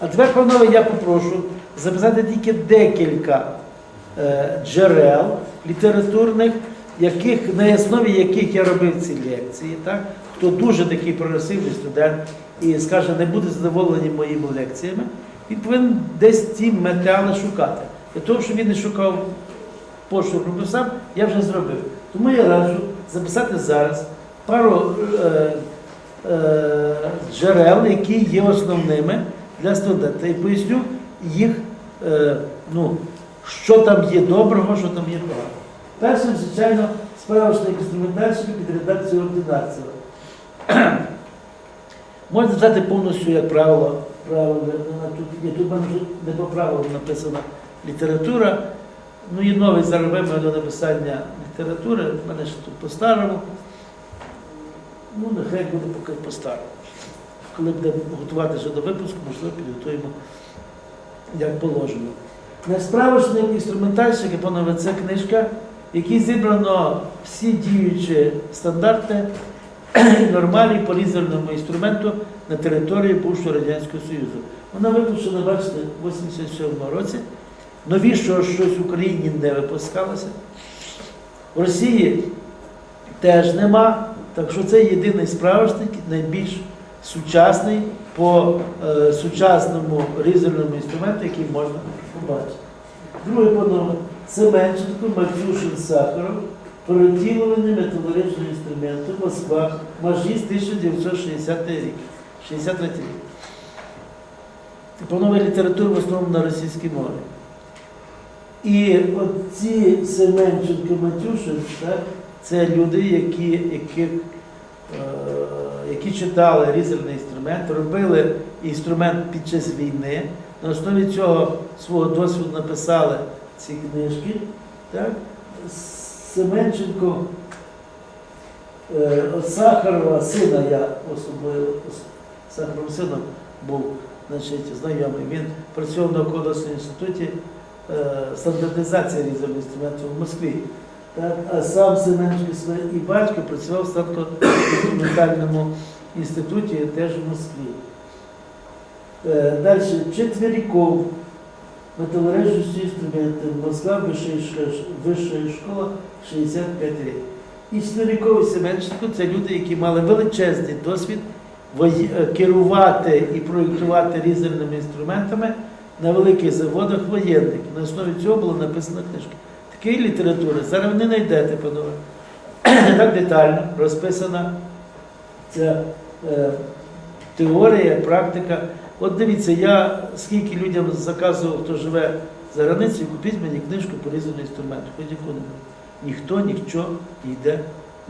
А тепер, панове, я попрошу записати тільки декілька е, джерел літературних, яких, на основі яких я робив ці лекції. Так? Хто дуже такий прогресивний студент і скаже, не буде задоволений моїми лекціями, він повинен десь ці матеріали шукати. Для того, щоб він не шукав пошук робив сам, я вже зробив. Тому я раджу записати зараз пару е, е, джерел, які є основними для студента. І поясню їх, е, ну, що там є доброго, що там є поганого. Першим, звичайно, справочник інструментальщик під редакцією ординації. Можна взяти повністю, як правило, правило тут, ні, тут мене не по правилам написана література. Ну і новий зараз вимог до написання літератури, в мене ж тут по-старому. Ну, нехай буде поки по-старому. Коли будемо готувати вже до випуску, можливо, підготуємо як положено. Справочник інструментальщик, панове, це книжка, в якій зібрано всі діючі стандарти і нормалі по різальному інструменту на території бувшого Радянського Союзу. Вона випущена, бачите, в 87-му році. Новішого щось в Україні не випускалося. В Росії теж нема. Так що це єдиний справочник, найбільш сучасний по е, сучасному різальному інструменту, який можна побачити. Друге панове, Семенченко, Матюшин, Сахаров, переділування металургічного інструменту Москва, Мажіс 1960 рік, 63 рік. Панове література в основному на російській мові. І оці Семенченко Матюшин, так, це люди, які, е, які читали різальний інструмент, робили інструмент під час війни. На основі цього свого досвіду написали ці книжки. Так. Семенченко е, Сахарова, сина я особливо Сахаровим сином був значить, знайомий. Він працював на науково-дослідному інституті е, стандартизації різальних інструментів в Москві. Так, а сам Семенченко і батько працював в станко-інструментальному інституті теж в Москві. Е, Далі Четверіков, металургічні інструменти, Москва, вища, школа, 65 років. І Четверіков і Семенченко це люди, які мали величезний досвід е, керувати і проєктувати різальними інструментами на великих заводах воєнних. На основі цього була написана книжка. Такої літератури зараз не знайдете, панове. Так детально розписана ця е, теорія, практика. От дивіться, я скільки людям заказував, хто живе за границею, купіть мені книжку по різному інструменту, хоч яку-небудь. Ніхто нічого ніде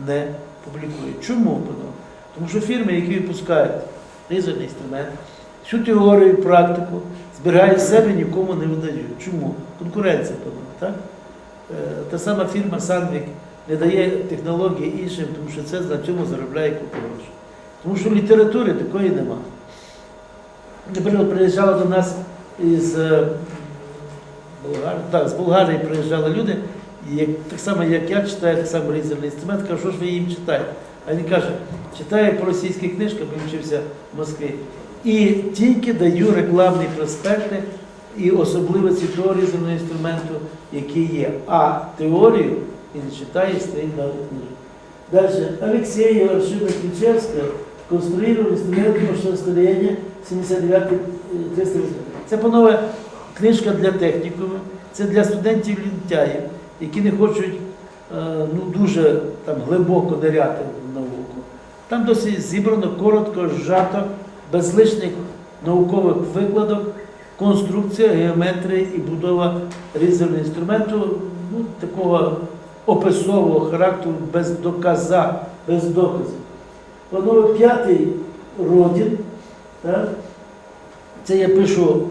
не публікує. Чому? панове? Тому що фірми, які випускають різальний інструмент, всю теорію практику збирають в себе, нікому не видають. Чому? Конкуренція, панове, так? Е, Та сама фірма Сандвік не дає технології іншим, тому що це на цьому заробляє купу грошей. Тому що літератури такої нема. Наприклад, приїжджали до нас із е, Болгарії, так, з Болгарії приїжджали люди, і так само, як я читаю, так само різальний інструмент, кажу, що ж ви їм читаєте? А він каже, читаю по російській книжках, він вчився в Москві. І тільки даю рекламні проспекти і особливості того різального інструменту, який є. А теорію він читає, стоїть на книжку. Дальше. Алексеева, Аршина Ключевская конструировали инструмент машиностроения 79 300 Це, панове, книжка для технікумів, це для студентів лінтяїв, які не хочуть е, ну, дуже там, глибоко ниряти в науку. Там досить зібрано, коротко, зжато, без лишніх наукових викладок, конструкція, геометрія і будова різального інструменту, ну, такого описового характеру, без доказа, без доказів. Панове, п'ятий родін, це я пишу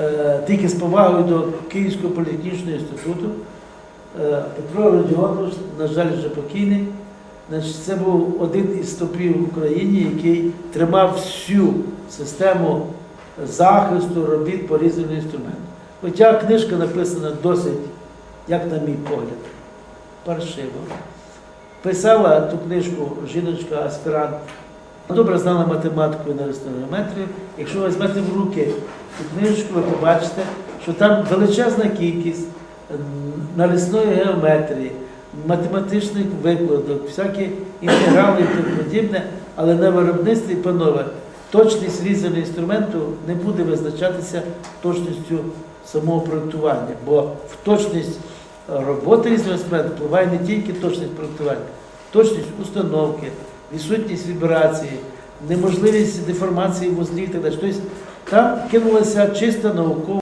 е, тільки з повагою до Київського політехнічного інституту. Е, Петро Родіонович, на жаль, вже покійний. Значить, це був один із стопів в Україні, який тримав всю систему захисту робіт по різному інструменту. Хоча книжка написана досить, як на мій погляд, паршиво. Писала ту книжку жіночка аспірант Добре знали математику і навісну геометрію. Якщо ви візьмете в руки цю книжечку, ви побачите, що там величезна кількість м, навісної геометрії, математичних викладок, всякі інтеграли і тому подібне, але на виробництві, панове, точність різання інструменту не буде визначатися точністю самого проєктування, бо в точність е, роботи різного інструменту впливає не тільки точність проєктування, точність установки, відсутність вібрації, неможливість деформації вузлів і так далі. Тобто там кинулася чиста наукова